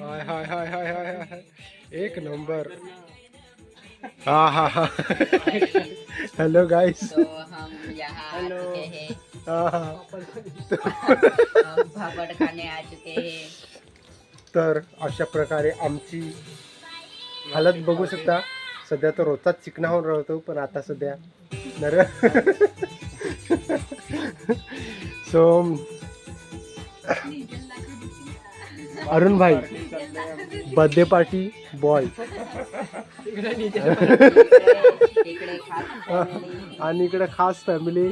हाय हाय हाय हाय हाय हाय एक नंबर. हा हा हा. हॅलो गाईस तो हम यहाँ आ चुके हैं। हा हा. हम पापड़ खाने आ चुके हैं। तर अशा प्रकारे आमची हालत बघू शकता. सध्या तर रोजचाच चिकना होऊन राहतो पण आता सध्या नर सो अरुण भाई बर्थडे पार्टी बॉय. आणि इकडे खास family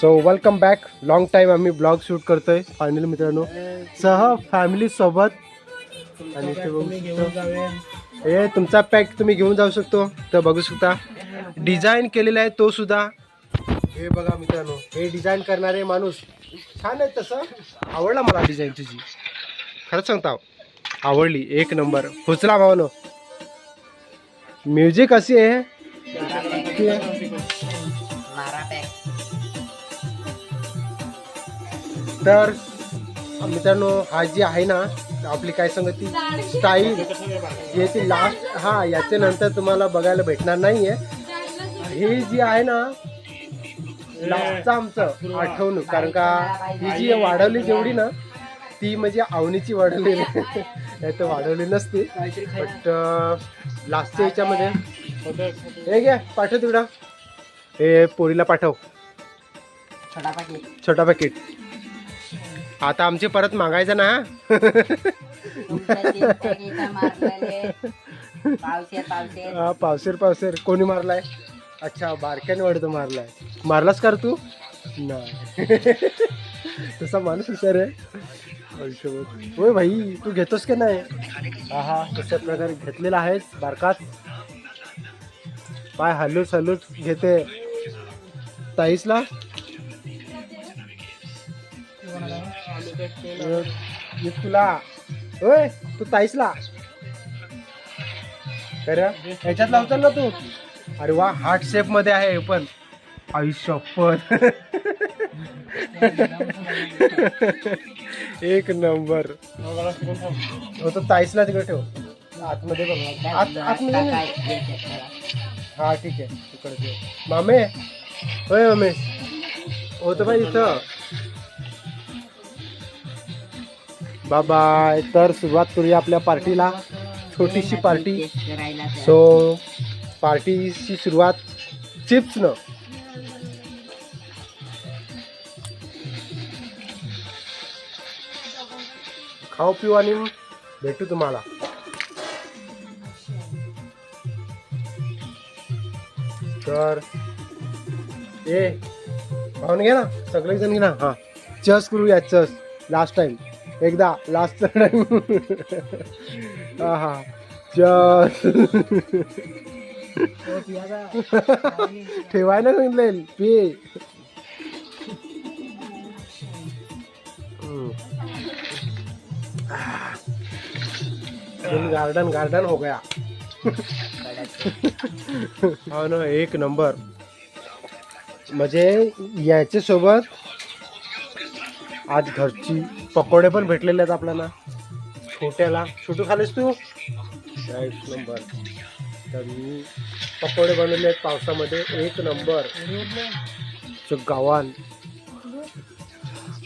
so welcome back long time आम्ही ब्लॉग शूट करतोय फायनल मित्रांनो. सह फॅमिली सोबत. आणि. हे तुमचा पॅक तुम्ही घेऊन जाऊ शकतो. तर बघू शकता. डिझाईन केलेला आहे तो सुद्धा. हे बघा मित्रांनो हे डिझाईन करणारे माणूस छान आहे तसं. आवडला मला डिझाईन तुझी. खरंच सांगता आवडली. एक नंबर. हुचला भावनो. म्युझिक अशी आहे. की तर मित्रांनो हा जी आहे ना आपली काय सांगत ती स्टाईल जी ती लास्ट हा याच्या नंतर तुम्हाला बघायला भेटणार नाही आहे ही जी आहे ना लास्टचं आमचं आठवणूक. कारण का ही जी वाढवली जेवढी ना ती म्हणजे आवनीची वाढवली. नाही तर वाढवली नसती. बट लास्टच्या याच्यामध्ये हे घ्या पाठव तिकडं. हे पोरीला पाठव. छोटा पाकिट छोटा पॅकेट आता आमचे परत मागायचं ना पावसेर पावसेर कोणी मारलाय? अच्छा बारक्याने वाढतो मारलाय मारलास कर तू? नाही. तसा माणूस हुशार आहे. आयुष्यभर. होय भाई तू घेतोस की नाही? हा हा तशा प्रकारे घेतलेला आहेस बारकात पाय हलूच हलूच घेते. ताईसला? मी तुला. होय तू ताईसला. खरं? ह्याच्यात लावतो ना तू? अरे वा हार्ट शेपमध्ये आहे पण. आयुष्यपत एक नंबर. हो तो ताईसला तिकडे ठेव. आतमध्ये बघ. आत आतमध्ये? हा ठीक आहे. तिकडे ठेव. मामे? होय मामे? होतं बाई इथं. बाय तर सुरुवात करूया आपल्या पार्टीला. छोटीशी पार्टी. सो पार्टीची सुरुवात चिप्सनं. खाऊ पिऊ आणि भेटू तुम्हाला. तर ए पाहून घ्या ना सगळे जण घे ना. हा. चस करूया चस. लास्ट टाइम एकदा लास्ट टाइम हा हा. चस. ठेवायला सांगितलं पे. गार्डन गार्डन हो गया. हो ना एक नंबर. म्हणजे याच्यासोबत आज घरची पकोडे पण भेटलेले आहेत आपल्याला. छोट्याला. छोटू खालीस तू? एक नंबर. तर मी पकोडे बनवले आहेत पावसामध्ये. एक नंबर. गावान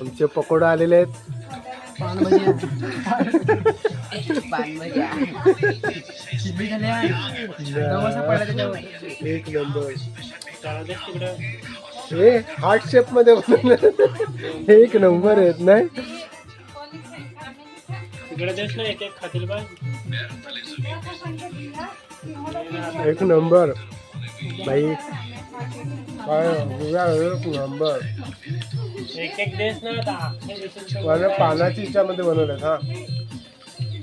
आमचे पकोडे आलेले आहेत. एक नंबर. हे हार्ट शेपमध्ये बनवले एक नंबर आहेत नाही? एक नंबर. काय बघूया, एक नंबर. मला पानाच्या हिच्यामध्ये बनवलं हा.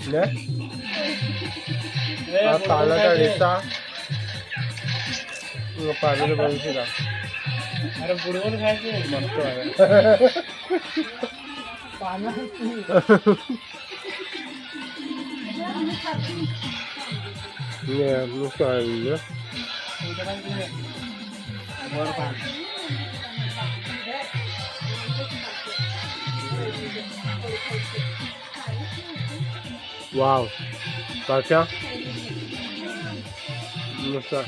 नाही? हा पानाचा ठेचा पाण्याला बनवते का? मस्त आहे. Nie, musiałem, nie? Wow. Kasia? No tak.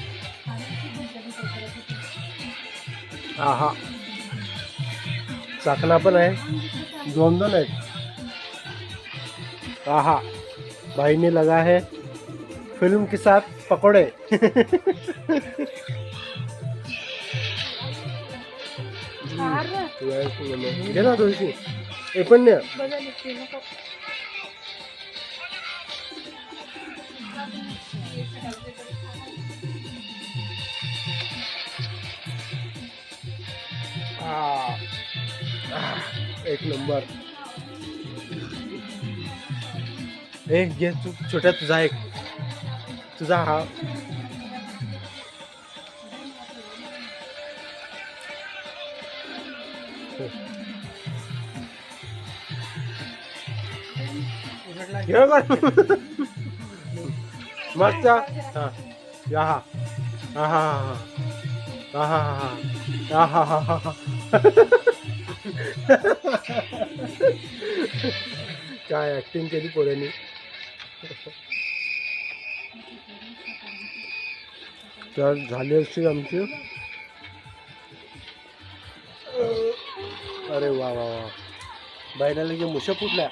हा चाकणा पण आहे दोन दोन आहेत हा भाई ने लगा है फ़िल्म के साथ पकोड़े। देना तो इसी एपन ने एक नंबर। एक घे तू छोट्या तुझा एक. तुझा हा. मस्त. हा. या हा. हा हा हा हा. हा हा हा हा. हा काय ऍक्टिंग केली पोरांनी. तर झाली असतील आमची. अरे वा वा वा. बायला जे मुशा फुटल्या.